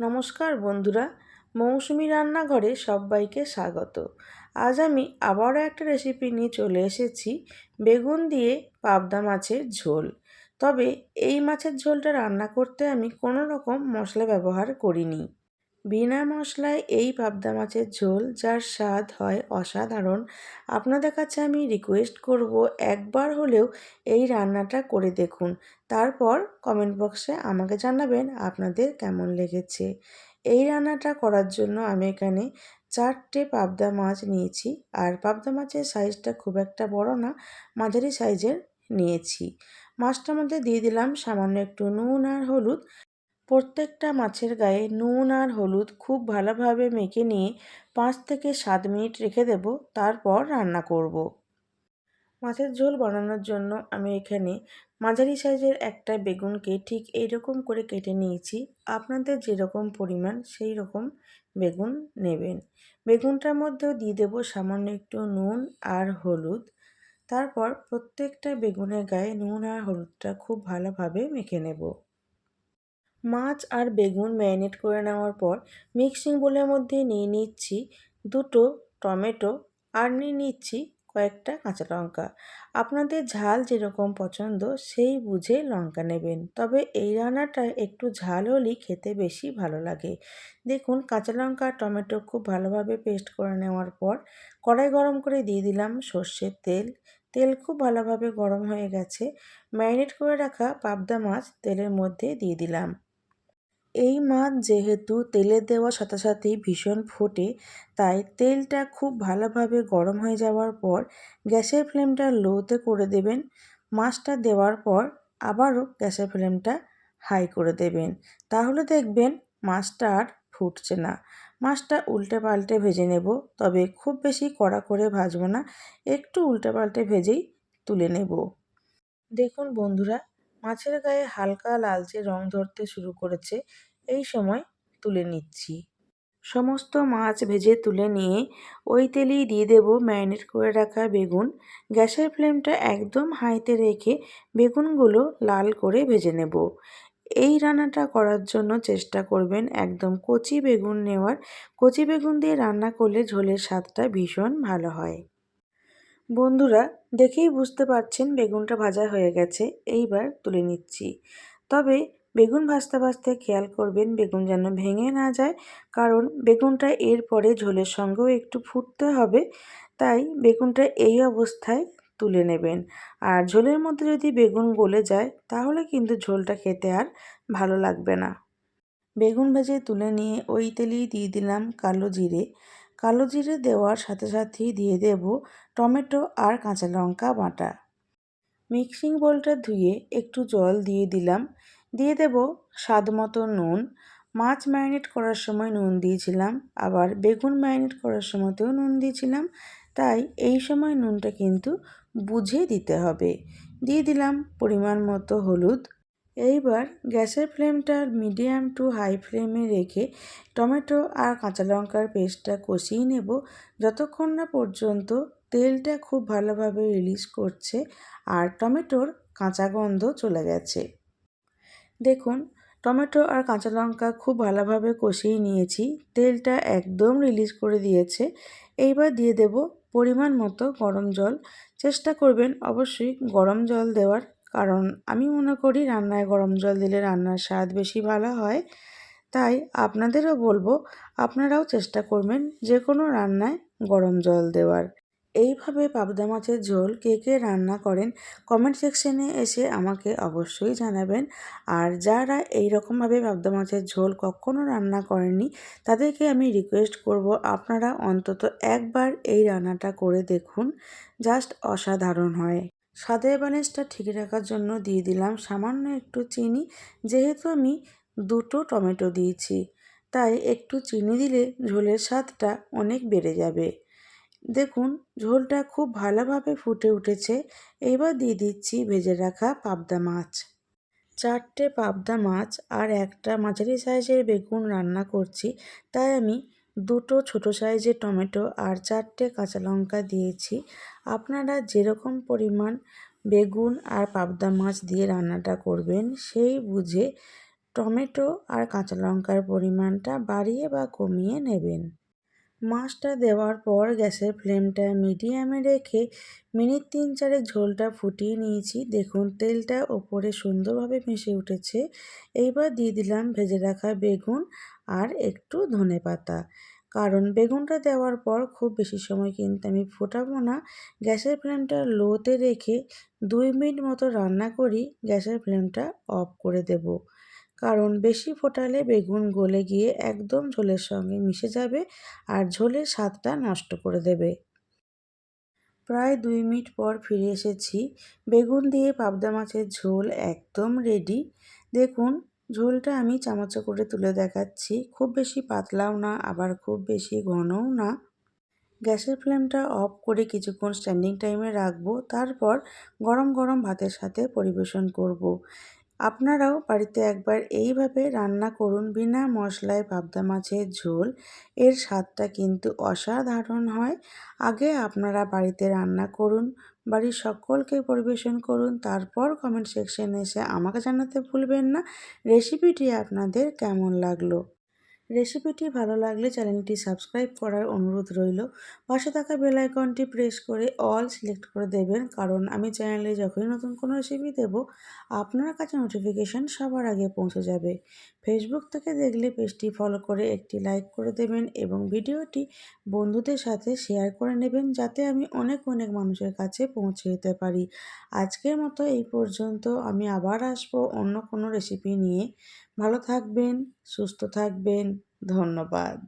নমস্কার বন্ধুরা, মৌসুমি রান্নাঘরে সবাইকে স্বাগত। আজ আমি আবারও একটা রেসিপি নিয়ে চলে এসেছি, বেগুন দিয়ে পাবদা মাছের ঝোল। তবে এই মাছের ঝোলটা রান্না করতে আমি কোনো রকম মশলা ব্যবহার করিনি। বিনা মশলায় এই পাবদা মাছের ঝোল, যার স্বাদ হয় অসাধারণ, আপনাদের কাছে আমি রিকোয়েস্ট করব একবার হলেও এই রান্নাটা করে দেখুন। তারপর কমেন্ট বক্সে আমাকে জানাবেন আপনাদের কেমন লেগেছে। এই রান্নাটা করার জন্য আমি এখানে চারটে পাবদা মাছ নিয়েছি, আর পাবদা মাছের সাইজটা খুব একটা বড় না, মাঝারি সাইজের নিয়েছি। মাছটার মধ্যে দিয়ে দিলাম সামান্য একটু নুন আর হলুদ। প্রত্যেকটা মাছের গায়ে নুন আর হলুদ খুব ভালোভাবে মেখে নিয়ে পাঁচ থেকে সাত মিনিট রেখে দেব, তারপর রান্না করব। মাছের ঝোল বানানোর জন্য আমি এখানে মাঝারি সাইজের একটা বেগুনকে ঠিক এইরকম করে কেটে নিয়েছি। আপনাদের যেরকম পরিমাণ, সেই রকম বেগুন নেবেন। বেগুনটার মধ্যেও দিয়ে দেবো সামান্য একটু নুন আর হলুদ। তারপর প্রত্যেকটা বেগুনের গায়ে নুন আর হলুদটা খুব ভালোভাবে মেখে নেব। মাছ আর বেগুন ম্যারিনেট করে নেওয়ার পর মিক্সিং বোলের মধ্যে নিয়ে নিচ্ছি দুটো টমেটো আর নিয়ে নিচ্ছি কয়েকটা কাঁচা লঙ্কা। আপনাদের ঝাল যেরকম পছন্দ সেই বুঝে লঙ্কা নেবেন। তবে এই রান্নাটা একটু ঝাল হলেই খেতে বেশি ভালো লাগে। দেখুন, কাঁচা লঙ্কা টমেটো খুব ভালোভাবে পেস্ট করে নেওয়ার পর কড়াই গরম করে দিয়ে দিলাম সর্ষের তেল। তেল খুব ভালোভাবে গরম হয়ে গেছে। ম্যারিনেট করে রাখা পাবদা মাছ তেলের মধ্যে দিয়ে দিলাম। এই মাছ যেহেতু তেলে দেওয়ার সাথে সাথেই ভীষণ ফোটে, তাই তেলটা খুব ভালোভাবে গরম হয়ে যাওয়ার পর গ্যাসের ফ্লেমটা লোতে করে দেবেন। মাছটা দেওয়ার পর আবারও গ্যাসের ফ্লেমটা হাই করে দেবেন। তাহলে দেখবেন মাছটা আর ফুটছে না। মাছটা উল্টে পাল্টে ভেজে নেব, তবে খুব বেশি কড়া করে ভাজবো না, একটু উল্টে পাল্টে ভেজেই তুলে নেব। দেখুন বন্ধুরা মাছের গায়ে হালকা লালচে রং ধরতে শুরু করেছে। এই সময় তুলে নিচ্ছি। সমস্ত মাছ ভেজে তুলে নিয়ে ওই তেলেই দিয়ে দেব ম্যারিনেট করে রাখা বেগুন। গ্যাসের ফ্লেমটা একদম হাইতে রেখে বেগুনগুলো লাল করে ভেজে নেব। এই রান্নাটা করার জন্য চেষ্টা করবেন একদম কচি বেগুন নেওয়ার। কচি বেগুন দিয়ে রান্না করলে ঝোলের স্বাদটা ভীষণ ভালো হয়। বন্ধুরা, দেখেই বুঝতে পারছেন বেগুনটা ভাজা হয়ে গেছে, এইবার তুলে নিচ্ছি। তবে বেগুন ভাজতে ভাজতে খেয়াল করবেন বেগুন যেন ভেঙে না যায়, কারণ বেগুনটা এরপরে ঝোলের সঙ্গেও একটু ফুটতে হবে, তাই বেগুনটা এই অবস্থায় তুলে নেবেন। আর ঝোলের মধ্যে যদি বেগুন গলে যায়, তাহলে কিন্তু ঝোলটা খেতে আর ভালো লাগবে না। বেগুন ভেজে তুলে নিয়ে ওই তেলেই দিয়ে দিলাম কালো জিরে। কালো জিরে দেওয়ার সাথে সাথেই দিয়ে দেব টমেটো আর কাঁচা লঙ্কা বাটা। মিক্সিং বোলটা ধুয়ে একটু জল দিয়ে দিলাম। দিয়ে দেব স্বাদ মতো নুন। মাছ ম্যারিনেট করার সময় নুন দিয়েছিলাম। আবার বেগুন ম্যারিনেট করার সময়তেও নুন দিয়েছিলাম। তাই এই সময় নুনটা কিন্তু বুঝে দিতে হবে। দিয়ে দিলাম পরিমাণ মতো হলুদ। এইবার গ্যাসের ফ্লেমটা মিডিয়াম টু হাই ফ্লেমে রেখে টমেটো আর কাঁচা লঙ্কার পেস্টটা কষিয়ে নেব। যতক্ষণ না পর্যন্ত তেলটা খুব ভালোভাবে রিলিজ করছে আর টমেটোর কাঁচা গন্ধ চলে গেছে। দেখুন, টমেটো আর কাঁচা লঙ্কা খুব ভালোভাবে কষিয়ে নিয়েছি। তেলটা একদম রিলিজ করে দিয়েছে। এইবার দিয়ে দেব পরিমাণ মতো গরম জল। চেষ্টা করবেন অবশ্যই গরম জল দেওয়ার কারণ আমি মনে করি রান্নায় গরম জল দিলে রান্নার স্বাদ বেশি ভালো হয়। তাই আপনাদেরও বলব, আপনারাও চেষ্টা করবেন যে কোনো রান্নায় গরম জল দেওয়ার। এইভাবে পাবদা মাছের ঝোল কে কে রান্না করেন কমেন্ট সেকশনে এসে আমাকে অবশ্যই জানাবেন। আর যারা এই রকমভাবে পাবদা মাছের ঝোল কখনও রান্না করেননি, তাদেরকে আমি রিকোয়েস্ট করব আপনারা অন্তত একবার এই রান্নাটা করে দেখুন জাস্ট অসাধারণ হয়। স্বাদের ব্যালেন্সটা ঠিক রাখার জন্য দিয়ে দিলাম সামান্য একটু চিনি। যেহেতু আমি দুটো টমেটো দিয়েছি, তাই একটু চিনি দিলে ঝোলের স্বাদটা অনেক বেড়ে যাবে। দেখুন, ঝোলটা খুব ভালোভাবে ফুটে উঠেছে। এবার দিয়ে দিচ্ছি ভেজে রাখা পাবদা মাছ। চারটে পাবদা মাছ আর একটা মাঝারি সাইজের বেগুন রান্না করছি, তাই আমি দুটো ছোট সাইজের টমেটো আর চারটে কাঁচা লঙ্কা দিয়েছি। আপনারা যেরকম পরিমাণ বেগুন আর পাবদা মাছ দিয়ে রান্নাটা করবেন, সেই বুঝে টমেটো আর কাঁচা লঙ্কার পরিমাণটা বাড়িয়ে বা কমিয়ে নেবেন। মাছটা দেওয়ার পর গ্যাসের ফ্লেমটা মিডিয়ামে রেখে মিনিট তিন চারেক ঝোলটা ফুটিয়ে নিয়েছি। দেখুন, তেলটা ওপরে সুন্দরভাবে মিশে উঠেছে। এইবার দিয়ে দিলাম ভেজে রাখা বেগুন আর একটু ধনে পাতা কারণ বেগুনটা দেওয়ার পর খুব বেশি সময় কিন্তু আমি ফোটাবো না। গ্যাসের ফ্লেমটা লোতে রেখে দুই মিনিট মতো রান্না করি, গ্যাসের ফ্লেমটা অফ করে দেব। কারণ বেশি ফোটালে বেগুন গলে গিয়ে একদম ঝোলের সঙ্গে মিশে যাবে আর ঝোলের স্বাদটা নষ্ট করে দেবে। প্রায় দুই মিনিট পর ফিরে এসেছি। বেগুন দিয়ে পাবদা মাছের ঝোল একদম রেডি দেখুন ঝোলটা আমি চামচে করে তুলে দেখাচ্ছি। খুব বেশি পাতলাও না, আবার খুব বেশি ঘনও না। গ্যাসের ফ্লেমটা অফ করে কিছুক্ষণ স্ট্যান্ডিং টাইমে রাখব। তারপর গরম গরম ভাতের সাথে পরিবেশন করব। আপনারাও বাড়িতে একবার এইভাবে রান্না করুন বিনা মশলায় পাবদা মাছের ঝোল। এর স্বাদটা কিন্তু অসাধারণ হয়। আগে আপনারা বাড়িতে রান্না করুন, বাড়ির সকলকে পরিবেশন করুন, তারপর কমেন্ট সেকশানে এসে আমাকে জানাতে ভুলবেন না। রেসিপিটি আপনাদের কেমন লাগল? রেসিপিটি ভালো লাগলে চ্যানেলটি সাবস্ক্রাইব করার অনুরোধ রইল। পাশে থাকা বেল আইকনটি প্রেস করে অল সিলেক্ট করে দেবেন, কারণ আমি চ্যানেলে যখনই নতুন কোনো রেসিপি দেব, আপনার কাছে নোটিফিকেশান সবার আগে পৌঁছে যাবে। ফেসবুক থেকে দেখলে পেজটি ফলো করে একটি লাইক করে দেবেন এবং ভিডিওটি বন্ধুদের সাথে শেয়ার করে নেবেন যাতে আমি অনেক অনেক মানুষের কাছে পৌঁছে দিতে পারি। আজকের মতো এই পর্যন্ত আমি আবার আসব অন্য কোনো রেসিপি নিয়ে। ভালো থাকবেন, সুস্থ থাকবেন, ধন্যবাদ।